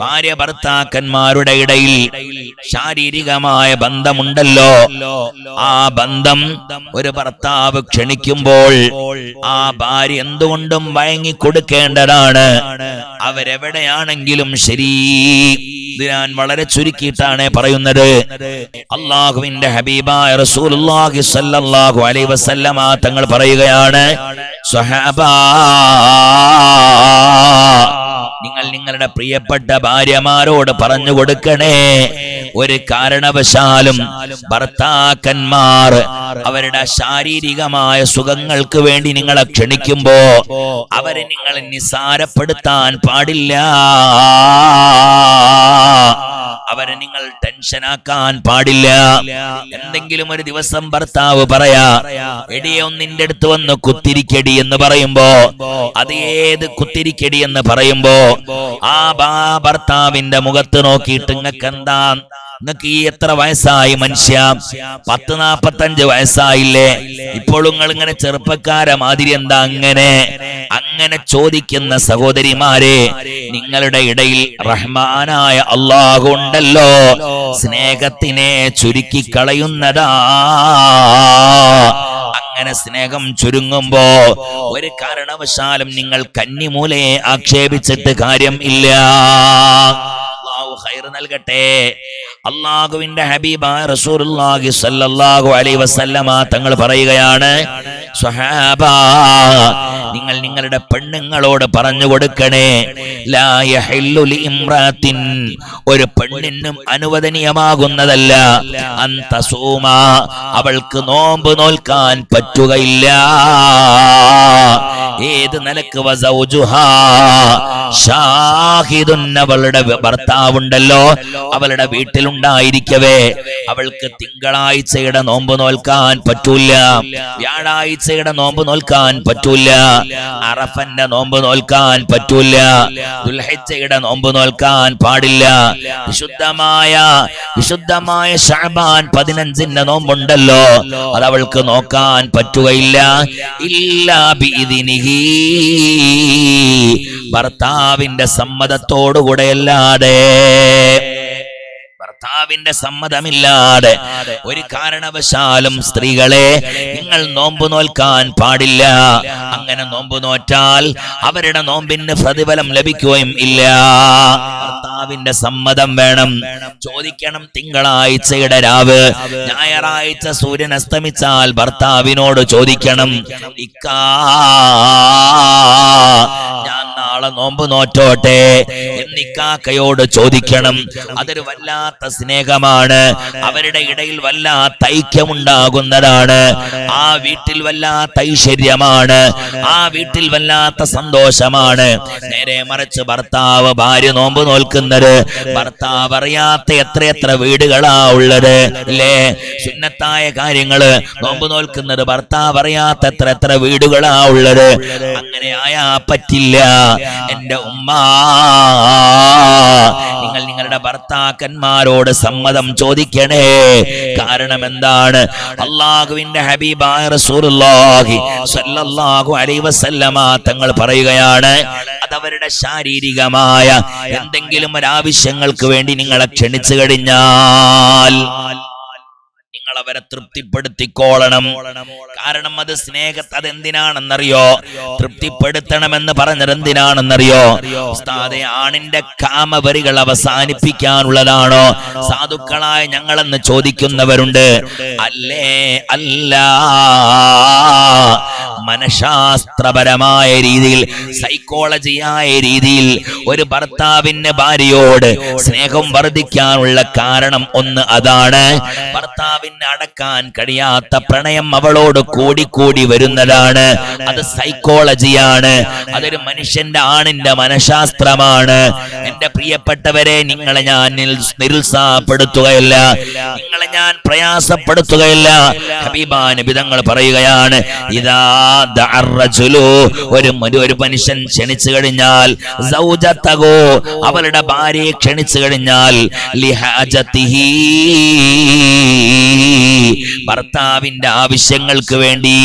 ഭാര്യ ഭർത്താക്കന്മാരുടെ ഇടയിൽ ശാരീരികമായ ബന്ധമുണ്ടല്ലോ. ആ ബന്ധം ഒരു ഭർത്താവ് ക്ഷണിക്കുമ്പോൾ ആ ഭാര്യ എന്തുകൊണ്ടും വഴങ്ങിക്കൊടുക്കേണ്ടതാണ്. അവരെവിടെയാണെങ്കിലും ശരി. ഞാൻ വളരെ ചുരുക്കിയിട്ടാണ് പറയുന്നത്. അള്ളാഹുവിന്റെ ഹബീബായ റസൂൽ അലൈഹി വസല്ലമ തങ്ങൾ പറയുകയാണ് നിങ്ങൾ നിങ്ങളുടെ പ്രിയപ്പെട്ട ഭാര്യമാരോട് പറഞ്ഞു കൊടുക്കണേ. ഒരു കാരണവശാലും ഭർത്താക്കന്മാർ അവരുടെ ശാരീരികമായ സുഖങ്ങൾക്ക് വേണ്ടി നിങ്ങളെ ക്ഷണിക്കുമ്പോ അവരെ നിങ്ങൾ നിസാരപ്പെടുത്താൻ പാടില്ല. അവരെ നിങ്ങൾ ടെൻഷനാക്കാൻ പാടില്ല. എന്തെങ്കിലും ഒരു ദിവസം ഭർത്താവ് പറയാ എടിയെ ഒന്നിന്റെ അടുത്ത് വന്ന് കുത്തിരിക്കടി എന്ന് പറയുമ്പോ അത് ഏത് കുത്തിരിക്കടി എന്ന് പറയുമ്പോ ആ ഭർത്താവിന്റെ മുഖത്ത് നോക്കിയിട്ട് നിങ്ങൾക്ക് എന്താ നിങ്ങൾക്ക് ഈ എത്ര വയസ്സായി മനുഷ്യ? പത്ത് നാപ്പത്തഞ്ച് വയസ്സായില്ലേ? ഇപ്പോഴും നിങ്ങൾ ഇങ്ങനെ ചെറുപ്പക്കാരെ മാതിരി എന്താ അങ്ങനെ? അങ്ങനെ ചോദിക്കുന്ന സഹോദരിമാരെ നിങ്ങളുടെ ഇടയിൽ റഹ്മാനായ അള്ളാഹു ഉണ്ടല്ലോ. സ്നേഹത്തിനെ ചുരുക്കി കളയുന്നതാ. അങ്ങനെ സ്നേഹം ചുരുങ്ങുമ്പോ ഒരു കാരണവശാലും നിങ്ങൾ കന്നിമൂലയെ ആക്ഷേപിച്ചിട്ട് കാര്യം ഇല്ല. നൽകട്ടെ. അള്ളാഹുവിന്റെ അലൈഹി വസല്ലമ തങ്ങൾ പറയുകയാണ് സ്വഹാബാ നിങ്ങൾ നിങ്ങളുടെ പെണ്ണുങ്ങളോട് പറഞ്ഞു കൊടുക്കണേ. ലിഇംറാത്തിൻ ഒരു പെണ്ണിനും അനുവദനീയമാകുന്നതല്ല. അന്തസൂമ അവൾക്ക് നോമ്പ് നോൽക്കാൻ പറ്റുകയില്ല. ഏത് നിലയ്ക്ക് അവളുടെ ഭർത്താവുണ്ടല്ലോ. അവളുടെ വീട്ടിലുണ്ടായിരിക്കവേ. അവൾക്ക് തിങ്കളാഴ്ചയുടെ നോമ്പ് നോൽക്കാൻ പറ്റൂല വ്യാഴാഴ്ചയുടെ നോമ്പ് നോൽക്കാൻ പറ്റൂല. അറഫന്റെ നോമ്പ് നോൽക്കാൻ പറ്റൂല. ദുൽഹിജ്ജയുടെ നോമ്പ് നോൽക്കാൻ പാടില്ല. വിശുദ്ധമായ വിശുദ്ധമായ ശഅബാൻ പതിനഞ്ചിന്റെ നോമ്പുണ്ടല്ലോ. അത് അവൾക്ക് നോക്കാൻ പറ്റുകയില്ല. ഇല്ലാ ബിഇദിനിഹി. ഭർത്താവിന്റെ സമ്മതത്തോടുകൂടെ അല്ലാതെ ഭർത്താവിന്റെ സമ്മതമില്ലാതെ ഒരു കാരണവശാലും സ്ത്രീകളെ നിങ്ങൾ നോമ്പ് നോൽക്കാൻ പാടില്ല. അങ്ങനെ നോമ്പ് നോറ്റാൽ അവരുടെ നോമ്പിന് പ്രതിഫലം ലഭിക്കുകയും ഇല്ല. ഭർത്താവിന്റെ സമ്മതം വേണം. ചോദിക്കണം തിങ്കളാഴ്ചയുടെ രാവ്. ഞായറാഴ്ച സൂര്യൻ അസ്തമിച്ചാൽ ഭർത്താവിനോട് ചോദിക്കണം. ഇക്കാ നാളെ നോമ്പ് നോറ്റോട്ടെ എന്നിക്കാക്കയോട് ചോദിക്കണം. അതൊരു വല്ലാത്ത സ്നേഹമാണ്. അവരുടെ ഇടയിൽ വല്ലാത്ത ഐക്യമുണ്ടാകുന്നതാണ്. ആ വീട്ടിൽ വല്ലാത്ത ഐശ്വര്യമാണ്. ആ വീട്ടിൽ വല്ലാത്ത സന്തോഷമാണ്. നേരെ മറിച്ച് ഭർത്താവ് ഭാര്യ നോമ്പ് നോൽക്കുന്നത്. ഭർത്താവ് അറിയാത്ത എത്രയെത്ര വീടുകളാ ഉള്ളത് അല്ലേ? സുന്നത്തായ കാര്യങ്ങൾ നോമ്പ് നോൽക്കുന്നത് ഭർത്താവ് അറിയാത്ത എത്ര എത്ര വീടുകളാ ഉള്ളത്. അങ്ങനെ ആയാ പറ്റില്ല. എന്റെ ഉമ്മ നിങ്ങൾ നിങ്ങളുടെ ഭർത്താക്കന്മാരോട് സമ്മതം ചോദിക്കണേ. കാരണം എന്താണ്? അള്ളാഹുവിന്റെ ഹബീബായ റസൂലുള്ളാഹി സ്വല്ലല്ലാഹു അലൈഹി വസല്ലമ തങ്ങൾ പറയുകയാണ് അതവരുടെ ശാരീരികമായ എന്തെങ്കിലും ഒരാവശ്യങ്ങൾക്ക് വേണ്ടി നിങ്ങളെ ക്ഷണിച്ചു കഴിഞ്ഞാൽ അവരെ തൃപ്തിപ്പെടുത്തിക്കോളണം. കാരണം അത് സ്നേഹത്തെ അതെന്തിനാണെന്നറിയോ? തൃപ്തിപ്പെടുത്തണമെന്ന് പറഞ്ഞത് എന്തിനാണെന്നറിയോ? ആണിന്റെ കാമവരികൾ അവസാനിപ്പിക്കാനുള്ളതാണോ? സാധുക്കളായ ഞങ്ങളെന്ന് ചോദിക്കുന്നവരുണ്ട്. അല്ലേ? അല്ല. മനഃശാസ്ത്രപരമായ രീതിയിൽ സൈക്കോളജിയായ രീതിയിൽ ഒരു ഭർത്താവിന്റെ ഭാര്യയോട് സ്നേഹം വർദ്ധിക്കാനുള്ള കാരണം ഒന്ന് അതാണ്. ഭർത്താവിന് അടക്കാൻ കഴിയാത്ത പ്രണയം അവളോട് കൂടിക്കൂടി വരുന്നതാണ്. അത് സൈക്കോളജിയാണ് അതൊരു മനുഷ്യന്റെ ആണിന്റെ മനഃശാസ്ത്രമാണ്. എന്റെ പ്രിയപ്പെട്ടവരെ നിങ്ങളെ ഞാൻ നിരുത്സാഹപ്പെടുത്തുകയല്ല. നിങ്ങളെ ഞാൻ പ്രയാസപ്പെടുത്തുകയില്ല. ഹബീബാ നബിതങ്ങൾ പറയുകയാണ് ഇതാ ഒരു ഒരു മനുഷ്യൻ ക്ഷണിച്ചു കഴിഞ്ഞാൽ അവളുടെ ഭാര്യയെ ക്ഷണിച്ചു കഴിഞ്ഞാൽ ലിഹാജത്തിഹി. ഭർത്താവിന്റെ ആവശ്യങ്ങൾക്ക് വേണ്ടി.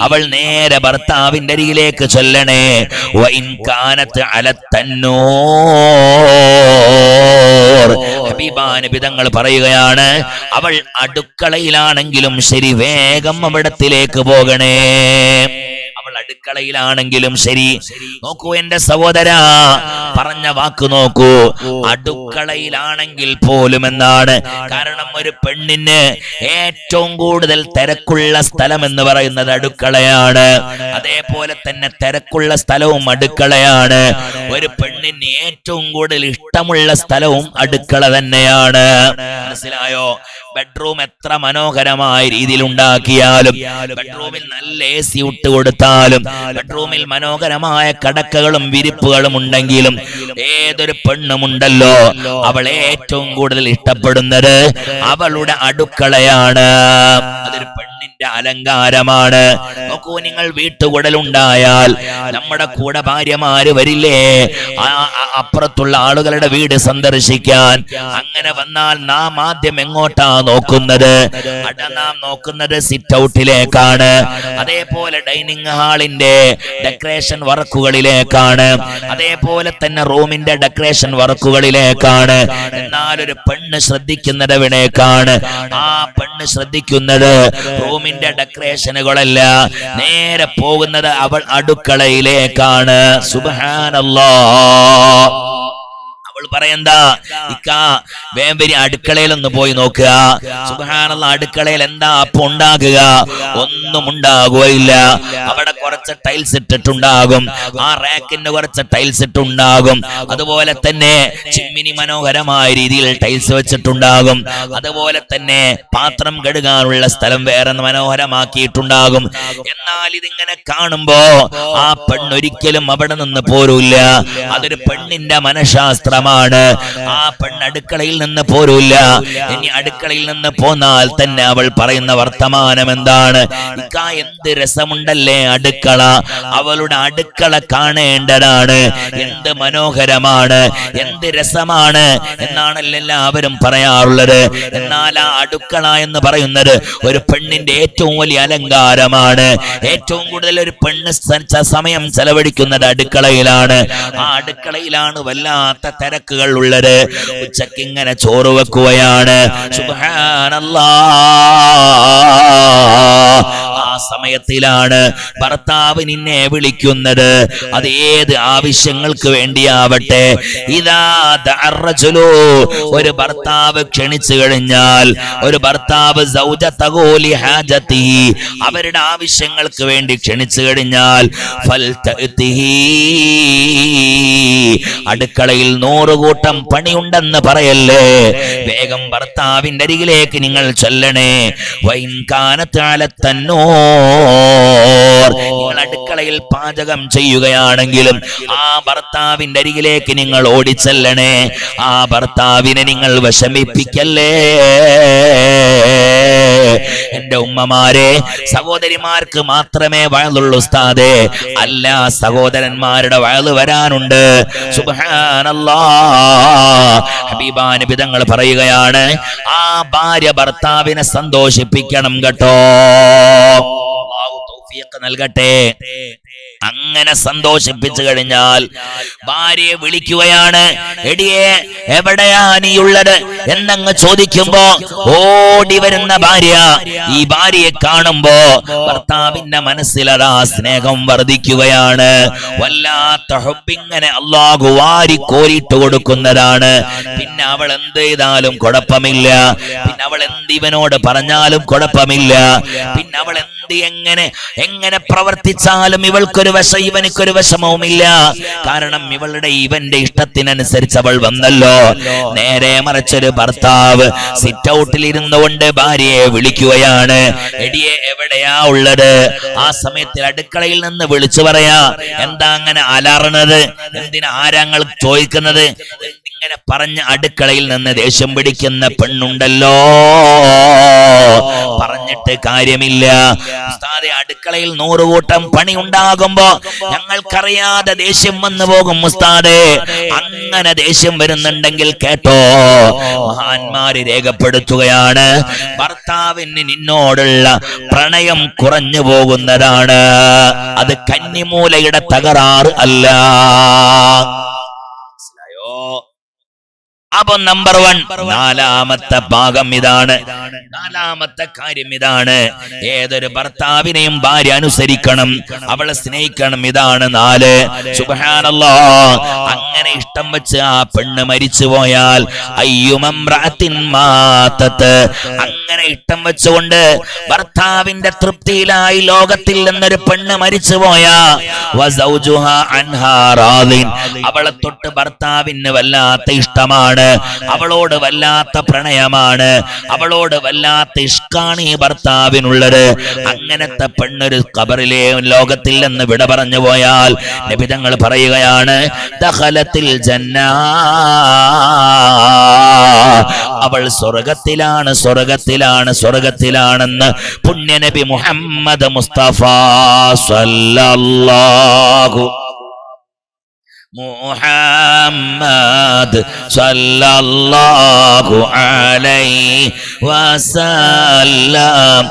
അവൾ നേരെ ഭർത്താവിന്റെ അരികിലേക്ക് ചൊല്ലണേ വൈൻകാനത്ത് അലത്തന്നോ ഹബീബാനുബിതങ്ങൾ പറയുകയാണ് അവൾ അടുക്കളയിലാണെങ്കിലും ശരി വേഗം അവിടത്തിലേക്ക് പോകണേ അടുക്കളയിലാണെങ്കിലും ശരി. നോക്കൂ എന്റെ സഹോദര പറഞ്ഞ വാക്ക് നോക്കൂ. അടുക്കളയിലാണെങ്കിൽ പോലും എന്നാണ് കാരണം ഒരു പെണ്ണിന് ഏറ്റവും കൂടുതൽ തിരക്കുള്ള സ്ഥലം എന്ന് പറയുന്നത് അടുക്കളയാണ്. അതേപോലെ തന്നെ തിരക്കുള്ള സ്ഥലവും അടുക്കളയാണ്. ഒരു പെണ്ണിന് ഏറ്റവും കൂടുതൽ ഇഷ്ടമുള്ള സ്ഥലവും അടുക്കള തന്നെയാണ്. മനസ്സിലായോ? ബെഡ്റൂം എത്ര മനോഹരമായ രീതിയിൽ ഉണ്ടാക്കിയാലും ബെഡ്റൂമിൽ നല്ല എ സി ഇട്ട് കൊടുത്താലും ബെഡ്റൂമിൽ മനോഹരമായ കടക്കകളും വിരിപ്പുകളും ഉണ്ടെങ്കിലും ഏതൊരു പെണ്ണുമുണ്ടല്ലോ അവൾ ഏറ്റവും കൂടുതൽ ഇഷ്ടപ്പെടുന്നത് അവളുടെ അടുക്കളയാണ്. അതൊരു പെണ്ണിന്റെ അലങ്കാരമാണ്. നോക്കൂ നിങ്ങൾ വീട്ടുകൂടലുണ്ടായാൽ നമ്മുടെ കൂടെ ഭാര്യമാര് വരില്ലേ? അപ്പുറത്തുള്ള ആളുകളുടെ വീട് സന്ദർശിക്കാൻ. അങ്ങനെ വന്നാൽ നാം ആദ്യം എങ്ങോട്ടാ നോക്കുന്നത്. അട നാം നോക്കുന്നത് സിറ്റ് ഔട്ടിലേക്കാണ് അതേപോലെ ഡൈനിങ് ഹാളിന്റെ ഡെക്കറേഷൻ വർക്കുകളിലേക്കാണ്. അതേപോലെ തന്നെ റൂമിന്റെ ഡെക്കറേഷൻ വർക്കുകളിലേക്കാണ്. എന്നാലൊരു പെണ്ണ് ശ്രദ്ധിക്കുന്നത് എവിടേക്കാണ് ആ പെണ്ണ് ശ്രദ്ധിക്കുന്നത് റൂമിന്റെ ഡെക്കറേഷനുകളല്ല നേരെ പോകുന്നത് അവൾ അടുക്കളയിലേക്കാണ്. സുബഹാനല്ലാ. പറയണ്ട ഇക്ക വേമ്പരി അടുക്കളയിൽ ഒന്ന് പോയി നോക്കുക. സുബാനുള്ള അടുക്കളയിൽ എന്താ അപ്പം ഉണ്ടാകുക ഒന്നും ഉണ്ടാകുകയില്ല. അവിടെ കുറച്ച് ടൈൽസ് ഇട്ടിട്ടുണ്ടാകും. ആ റാക്കിന് കുറച്ച് ടൈൽസ് ഇട്ടുണ്ടാകും. അതുപോലെ തന്നെ ചിമ്മിനി മനോഹരമായ രീതിയിൽ ടൈൽസ് വെച്ചിട്ടുണ്ടാകും. അതുപോലെ തന്നെ പാത്രം കഴുകാനുള്ള സ്ഥലം വേറെ മനോഹരമാക്കിയിട്ടുണ്ടാകും. എന്നാൽ ഇതിങ്ങനെ കാണുമ്പോ ആ പെണ്ണൊരിക്കലും അവിടെ നിന്ന് പോരൂല്ല. അതൊരു പെണ്ണിന്റെ മനഃശാസ്ത്രമാണ്. ആ പെണ്ണ് അടുക്കളയിൽ നിന്ന് പോരൂല്ല. ഇനി അടുക്കളയിൽ നിന്ന് പോന്നാൽ തന്നെ അവൾ പറയുന്ന വർത്തമാനം എന്താണ്? എന്ത് രസമുണ്ടല്ലേ അടുക്കള അവളുടെ അടുക്കള കാണേണ്ടതാണ്. എന്ത് മനോഹരമാണ് എന്ത് രസമാണ് എന്നാണല്ലോ എല്ലാവരും പറയാറുള്ളത്. എന്നാൽ ആ അടുക്കള എന്ന് പറയുന്നത് ഒരു പെണ്ണിന്റെ ഏറ്റവും വലിയ അലങ്കാരമാണ്. ഏറ്റവും കൂടുതൽ ഒരു പെണ്ണ് സമയം ചെലവഴിക്കുന്നത് അടുക്കളയിലാണ്. ആ അടുക്കളയിലാണ് വല്ലാത്ത തിരക്കുകൾ ഉള്ളത്. ഉച്ചയ്ക്ക് ഇങ്ങനെ ചോറ് വെക്കുകയാണ്. സമയത്തിലാണ് ഭർത്താവ് നിന്നെ വിളിക്കുന്നത്. അത് ഏത് ആവശ്യങ്ങൾക്ക് വേണ്ടിയാവട്ടെ. ഇതാ. ഒരു ഭർത്താവ് ക്ഷണിച്ചു കഴിഞ്ഞാൽ ഒരു ഭർത്താവ് അവരുടെ ആവശ്യങ്ങൾക്ക് വേണ്ടി ക്ഷണിച്ചു കഴിഞ്ഞാൽ. അടുക്കളയിൽ നൂറുകൂട്ടം പണിയുണ്ടെന്ന് പറയല്ലേ? വേഗം ഭർത്താവിന്റെ അരികിലേക്ക് നിങ്ങൾ ചൊല്ലണേ. വൈൻകാനത്താലെ കാനത്താലത്തന്നോ നിങ്ങൾ അടുക്കളയിൽ പാചകം ചെയ്യുകയാണെങ്കിലും ആ ഭർത്താവിന്റെ അരികിലേക്ക് നിങ്ങൾ ഓടിച്ചെല്ലണേ. ആ ഭർത്താവിനെ നിങ്ങൾ വിഷമിപ്പിക്കല്ലേ? എന്റെ ഉമ്മമാരെ സഹോദരിമാർക്ക് മാത്രമേ വയലുള്ളൂ ഉസ്താദേ. അല്ല സഹോദരന്മാരുടെ വയൽ വരാനുണ്ട്. സുബ്ഹാനല്ലാ. ഹബീബാനബി തങ്ങൾ പറയുകയാണ് ആ ഭാര്യ ഭർത്താവിനെ സന്തോഷിപ്പിക്കണം കേട്ടോ. തൗഫീഖ് നൽകട്ടെ. അങ്ങനെ സന്തോഷിപ്പിച്ചു കഴിഞ്ഞാൽ ഭാര്യയെ വിളിക്കുകയാണ്. എടിയെ എവിടെയാ നീ ഉള്ളത് എന്നങ്ങ് ചോദിക്കുമ്പോ ഓടി വരുന്ന ഭാര്യ ഈ ഭാര്യയെ കാണുമ്പോ ഭർത്താവിന്റെ മനസ്സിലതാ സ്നേഹം വർദ്ധിക്കുകയാണ്. വല്ലാത്ത ഹുബിങ്ങനെ അള്ളാഹു വാരി കോരിട്ട് കൊടുക്കുന്നതാണ്. പിന്നെ അവൾ എന്ത് ചെയ്താലും കുഴപ്പമില്ല. പിന്നെ അവൾ എന്ത് ഇവനോട് പറഞ്ഞാലും കുഴപ്പമില്ല. പിന്നെ അവൾ എന്ത് എങ്ങനെ എങ്ങനെ പ്രവർത്തിച്ചാലും ഇവൾക്കൊരു വശം ഇവനിക്കൊരു വിഷമവുമില്ല കാരണം ഇവളുടെ ഇവന്റെ ഇഷ്ടത്തിനനുസരിച്ച് അവൾ വന്നല്ലോ. നേരെ മറിച്ചൊരു ഭർത്താവ് സിറ്റ് ഔട്ടിൽ ഇരുന്നുകൊണ്ട് ഭാര്യയെ വിളിക്കുകയാണ്. എടിയെ എവിടെയാ ഉള്ളത്? ആ സമയത്തിൽ അടുക്കളയിൽ നിന്ന് വിളിച്ചു പറയാ എന്താ അങ്ങനെ അലറണത്? എന്തിനാ ആരാങ്ങൾ ചോദിക്കുന്നത്? ഇങ്ങനെ പറഞ്ഞ് അടുക്കളയിൽ നിന്ന് ദേഷ്യം പിടിക്കുന്ന പെണ്ണുണ്ടല്ലോ. പറഞ്ഞിട്ട് കാര്യമില്ല. ഉസ്താദെ അടുക്കളയിൽ നൂറുകൂട്ടം പണി ഉണ്ടാകുമ്പോ ഞങ്ങൾക്കറിയാതെ ദേഷ്യം വന്നു പോകും ഉസ്താദെ. അങ്ങനെ ദേഷ്യം വരുന്നുണ്ടെങ്കിൽ കേട്ടോ മഹാന്മാര് രേഖപ്പെടുത്തുകയാണ്. ഭർത്താവിന് നിന്നോടുള്ള പ്രണയം കുറഞ്ഞു പോകുന്നതാണ്. അത് കന്നിമൂലയുടെ തകരാറ് അല്ല. അപ്പൊ നമ്പർ വൺ നാലാമത്തെ ഭാഗം ഇതാണ്. നാലാമത്തെ കാര്യം ഇതാണ്. ഏതൊരു ഭർത്താവിനെയും ഭാര്യ അനുസരിക്കണം അവളെ സ്നേഹിക്കണം ഇതാണ് നാല്. സുബഹാനല്ലോ. അങ്ങനെ ഇഷ്ടം വെച്ച് ആ പെണ്ണ് മരിച്ചു പോയാൽ അയ്യുമം മാത്തത്ത്. അങ്ങനെ ഇട്ടം വെച്ചുകൊണ്ട് ഭർത്താവിന്റെ തൃപ്തിയിലായി ലോകത്തിൽ നിന്നൊരു പെണ്ണ് മരിച്ചു പോയ അവളെ തൊട്ട് ഭർത്താവിന് വല്ലാത്ത ഇഷ്ടമാണ്. അവളോട് വല്ലാത്ത പ്രണയമാണ്. അവളോട് വല്ലാത്ത ഇഷ്കാണ് ഈ ഭർത്താവിനുള്ളത്. അങ്ങനത്തെ പെണ്ണൊരു കബറിലെ ലോകത്തിൽ നിന്ന് വിട പറഞ്ഞു പോയാൽ നിബിതങ്ങൾ പറയുകയാണ് ദഖലത്തിൽ ജന്ന. അവൾ സ്വർഗത്തിലാണ് സ്വർഗത്തിലാണ് സ്വർഗത്തിലാണെന്ന് പുണ്യനബി മുഹമ്മദ് മുസ്തഫ സല്ലല്ലാഹു മുഹമ്മദ് സല്ലല്ലാഹു അലൈഹി വസല്ലം.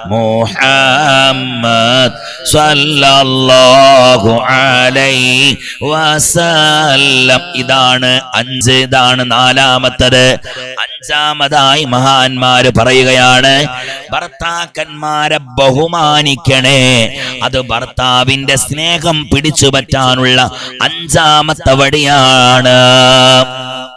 മുഹമ്മദ് സല്ലല്ലാഹു അലൈഹി വസല്ലം. ഇതാണ് അഞ്ച് ഇതാണ് നാലാമത്തത്. അഞ്ചാമതായി മഹാന്മാര് പറയുകയാണ് ഭർത്താക്കന്മാരെ ബഹുമാനിക്കണേ. അത് ഭർത്താവിന്റെ സ്നേഹം പിടിച്ചു പറ്റാനുള്ള അഞ്ചാമത്തെ വടിയാണ്